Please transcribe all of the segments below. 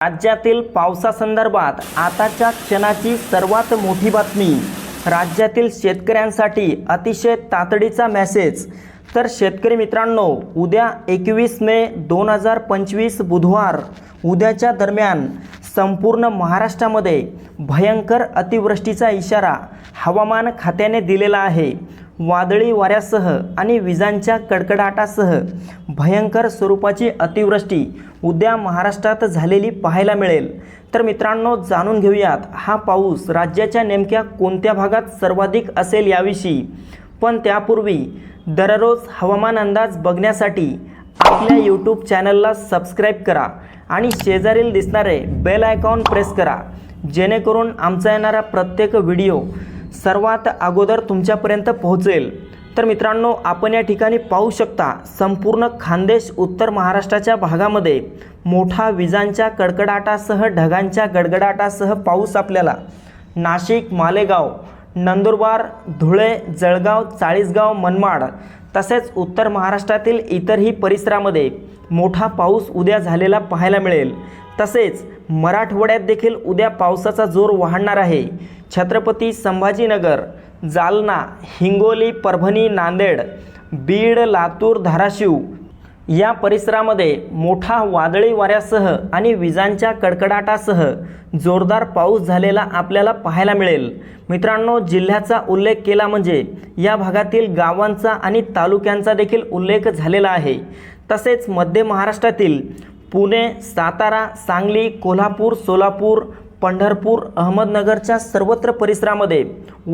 राज्यातील पावसासंदर्भात आताच्या क्षणाची सर्वात मोठी बातमी राज्यातील शेतकऱ्यांसाठी अतिशय तातडीचा मेसेज तर शेतकरी मित्रांनो उद्या एकवीस मे दोन हजार पंचवीस बुधवार उद्याच्या दरम्यान संपूर्ण महाराष्ट्रामध्ये भयंकर अतिवृष्टीचा इशारा हवामान खात्याने दिलेला आहे. वादळी वाऱ्यासह आणि विजांच्या कडकडाटासह भयंकर स्वरूपाची अतिवृष्टी उद्या महाराष्ट्रात झालेली पाहायला मिळेल. तर मित्रांनो जाणून घेऊयात हा पाऊस राज्याच्या नेमक्या कोणत्या भागात सर्वाधिक असेल याविषयी. पण त्यापूर्वी दररोज हवामान अंदाज बघण्यासाठी आपल्या यूट्यूब चॅनलला सबस्क्राईब करा आणि शेजारील दिसणारे बेल आयकॉन प्रेस करा. जेणेकरून आमचा येणारा प्रत्येक व्हिडिओ सर्वात अगोदर तुमच्यापर्यंत पोहोचेल. तर मित्रांनो आपण या ठिकाणी पाहू शकता संपूर्ण खानदेश उत्तर महाराष्ट्राच्या भागामध्ये मोठा विजांच्या कडकडाटासह ढगांच्या गडगडाटासह पाऊस आपल्याला. नाशिक मालेगाव नंदुरबार धुळे जळगाव चाळीसगाव मनमाड तसेच उत्तर महाराष्ट्रातील इतरही परिसरामध्ये मोठा पाऊस उद्या झालेला पाहायला मिळेल. तसेच मराठवाड्यात देखील उद्या पावसाचा जोर वाढणार आहे. छत्रपती संभाजीनगर जालना हिंगोली परभणी नांदेड बीड लातूर धाराशिव या परिसरामध्ये मोठा वादळी वाऱ्यासह आणि विजांच्या कडकडाटासह जोरदार पाऊस झालेला आपल्याला पाहायला मिळेल. मित्रांनो जिल्ह्याचा उल्लेख केला म्हणजे या भागातील गावांचा आणि तालुक्यांचा देखील उल्लेख झालेला आहे. तसेच मध्य महाराष्ट्रातील पुणे सातारा सांगली कोल्हापूर सोलापूर पंढरपूर अहमदनगरच्या सर्वत्र परिसरामध्ये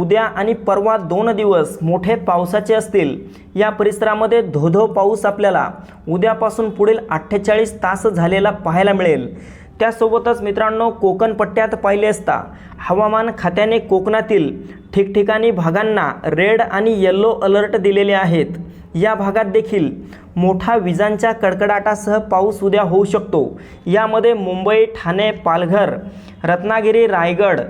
उद्या आणि परवा दोन दिवस मोठे पावसाचे असतील. या परिसरामध्ये धोधो पाऊस आपल्याला उद्यापासून पुढील अठ्ठेचाळीस तास झालेला पाहायला मिळेल. त्यासोबतच मित्रांनो कोकण पट्ट्यात पाहिले असता हवामान खात्याने कोकणातील ठिकठिकाणी भागांना रेड आणि येल्लो अलर्ट दिलेले आहेत. या भागात देखील मोठा विजांच्या कडकडाटासह पाऊस उद्या होऊ शकतो. यामध्ये मुंबई ठाणे पालघर रत्नागिरी रायगड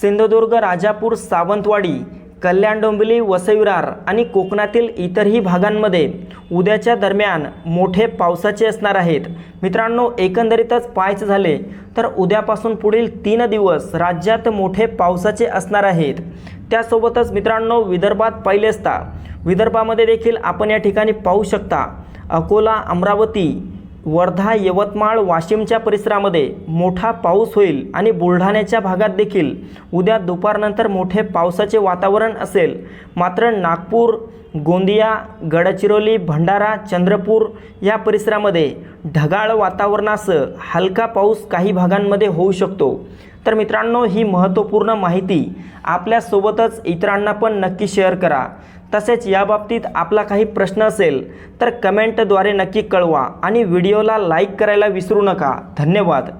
सिंधुदुर्ग राजापूर सावंतवाडी कल्याण डोंबिवली वसईविरार आणि कोकणातील इतरही भागांमध्ये उद्याच्या दरम्यान मोठे पावसाचे असणार आहेत. मित्रांनो एकंदरीतच पाहायचं झाले तर उद्यापासून पुढील तीन दिवस राज्यात मोठे पावसाचे असणार आहेत. त्यासोबतच मित्रांनो विदर्भात पाहिले असता विदर्भामध्ये देखील आपण या ठिकाणी पाहू शकता अकोला अमरावती वर्धा यवतमाळ वाशिमच्या परिसरामध्ये मोठा पाऊस होईल आणि बुलढाण्याच्या भागात देखील उद्या दुपारनंतर मोठे पावसाचे वातावरण असेल. मात्र नागपूर गोंदिया गडचिरोली भंडारा चंद्रपूर या परिसरामध्ये ढगाळ वातावरणासह हलका पाऊस काही भागांमध्ये होऊ शकतो. तर मित्रांनो ही महत्त्वपूर्ण माहिती आपल्यासोबतच इतरांना पण नक्की शेअर करा. तसेच याबाबतीत आपला काही प्रश्न असेल तर कमेंटद्वारे नक्की कळवा आणि व्हिडिओला लाईक करायला विसरू नका. धन्यवाद.